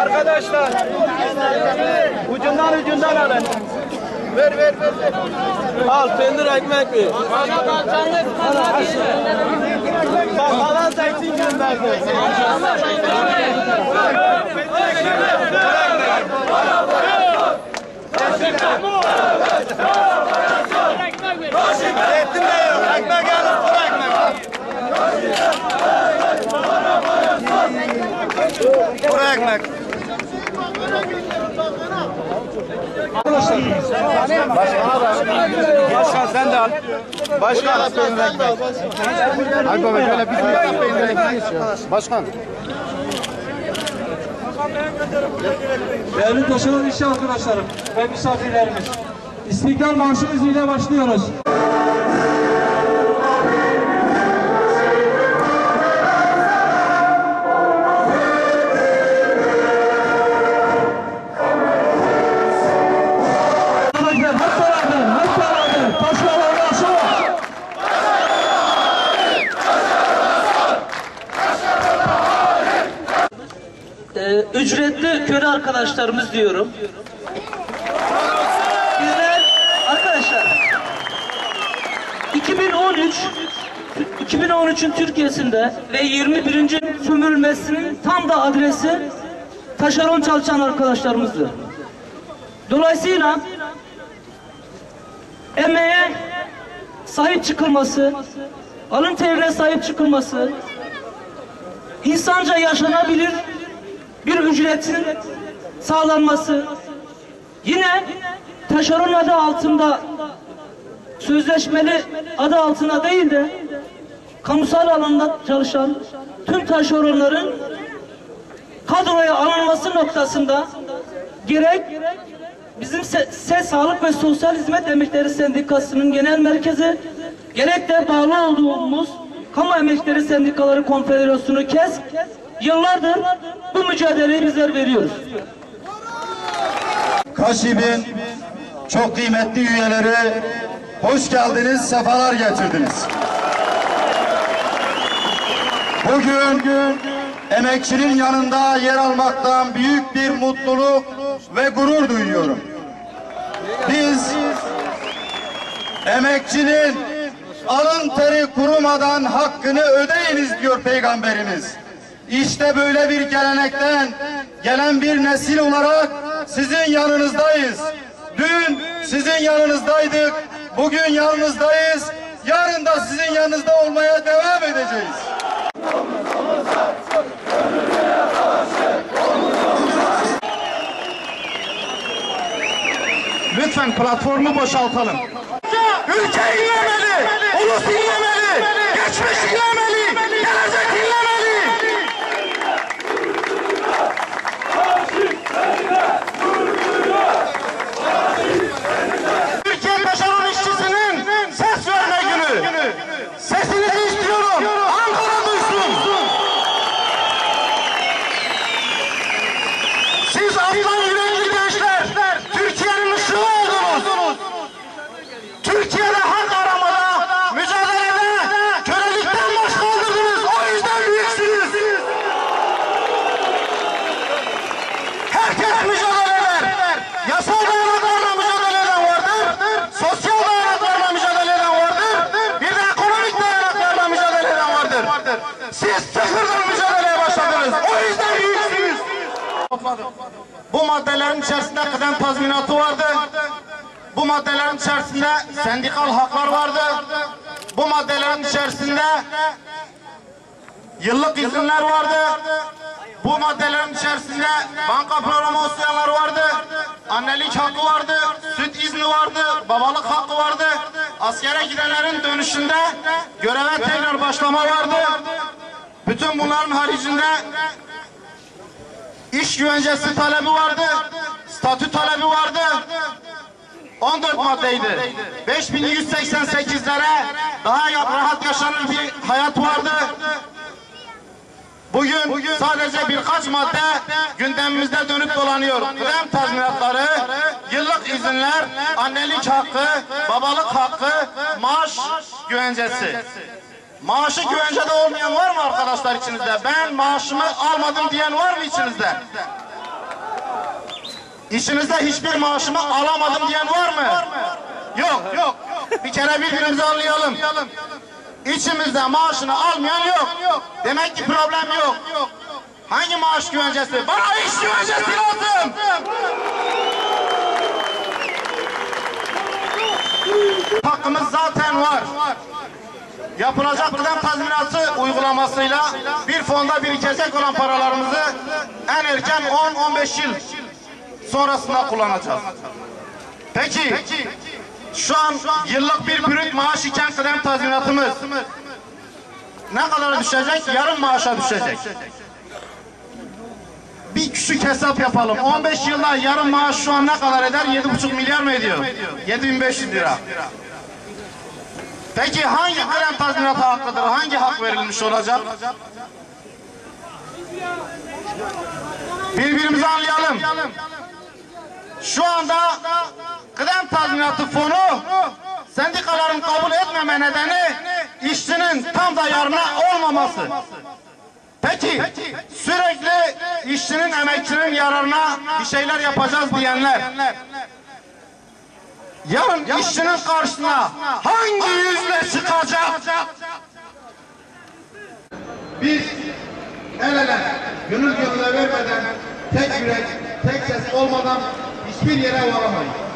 Arkadaşlar ucundan ucundan alın. Ver ver ver. ver. Al peynir ekmek ver. Bak halan zeytin gönderdi. Zeytin de yok. Ekmek alın kuru ekmek. Kuru ekmek. Başkan sen de al. Başkan al peynir ekmek. Abi baba şöyle bir tane peynir ekmek. Başkan. Değerli taşeron işçi arkadaşlarım ve misafirlerimiz. İstiklal Marşımız ile başlıyoruz. Arkadaşlarımız diyorum. Bizler arkadaşlar 2013 2013'ün Türkiye'sinde ve 21. sömürülmesinin tam da adresi taşeron çalışan arkadaşlarımızdı. Dolayısıyla emeğe sahip çıkılması, alın terine sahip çıkılması, insanca yaşanabilir bir ücretin sağlanması, yine taşeron adı altında sözleşmeli adı altına değil de kamusal alanda çalışan tüm taşeronların kadroya alınması noktasında gerek bizim Se- SES Sağlık ve Sosyal Hizmet Emekleri Sendikası'nın genel merkezi gerek de bağlı olduğumuz Kamu Emekleri Sendikaları Konfederasyonu KES yıllardır bu mücadeleyi bizler veriyoruz. Kaşib'in çok kıymetli üyeleri hoş geldiniz, sefalar getirdiniz. Bugün emekçinin yanında yer almaktan büyük bir mutluluk ve gurur duyuyorum. Biz emekçinin alın teri kurumadan hakkını ödeyiniz diyor Peygamberimiz. İşte böyle bir gelenekten gelen bir nesil olarak sizin yanınızdayız. Dün sizin yanınızdaydık, bugün yanınızdayız, yarın da sizin yanınızda olmaya devam edeceğiz. Lütfen platformu boşaltalım. Ülke inlemeli, Cecily! Vardır. Siz sıfırdan mücadeleye başladınız. O yüzden büyüksünüz. Bu maddelerin içerisinde kıdem tazminatı vardı. Bu maddelerin içerisinde sendikal haklar vardı. Bu maddelerin içerisinde yıllık izinler vardı. Bu maddelerin içerisinde banka promosyaları vardı. Annelik hakkı vardı. Süt izni vardı. Babalık hakkı vardı. Askere gidenlerin dönüşünde göreve tekrar başlama vardı. Bütün bunların haricinde iş güvencesi talebi vardı. Statü talebi vardı. 14 maddeydi. 5188'lere daha rahat yaşanır bir hayat vardı. Bugün sadece birkaç madde gündemimizde dönüp dolanıyor. Kıdem tazminatları, yıllık izinler, annelik hakkı, babalık hakkı, maaş güvencesi. Maaşı güvencede olmayan var mı arkadaşlar içinizde? Ben maaşımı almadım diyen var mı içinizde? İçinizde hiçbir maaşımı alamadım diyen var mı? Yok, yok. Bir kere birbirimizi anlayalım. İçimizde maaşını almayan yok. Demek ki problem yok. Hangi maaş güvencesi? Bana iş güvencesi lazım. Hakkımız zaten var. Yapılacak kıdem tazminatı uygulamasıyla bir fonda birikecek olan paralarımızı en erken 10-15 yıl sonrasında kullanacağız. Peki, şu an yıllık bir brüt maaş iken kıdem tazminatımız ne kadar düşecek? Yarım maaşa düşecek. Bir küçük hesap yapalım. 15 yılda yarım maaş şu an ne kadar eder? 7,5 milyar mı ediyor? 7500 lira. Peki hangi kıdem tazminatı hakkıdır? Hangi hak verilmiş olacak? Birbirimizi anlayalım. Şu anda kıdem tazminatı fonu sendikaların kabul etmeme nedeni işçinin tam da yarına olmaması. Peki sürekli işçinin emekçinin yararına bir şeyler yapacağız diyenler yarın işçinin karşısına hangi yüzle çıkacak? Biz el ele, gönül gönüle vermeden, tek yürek, tek ses olmadan hiçbir yere varamayız.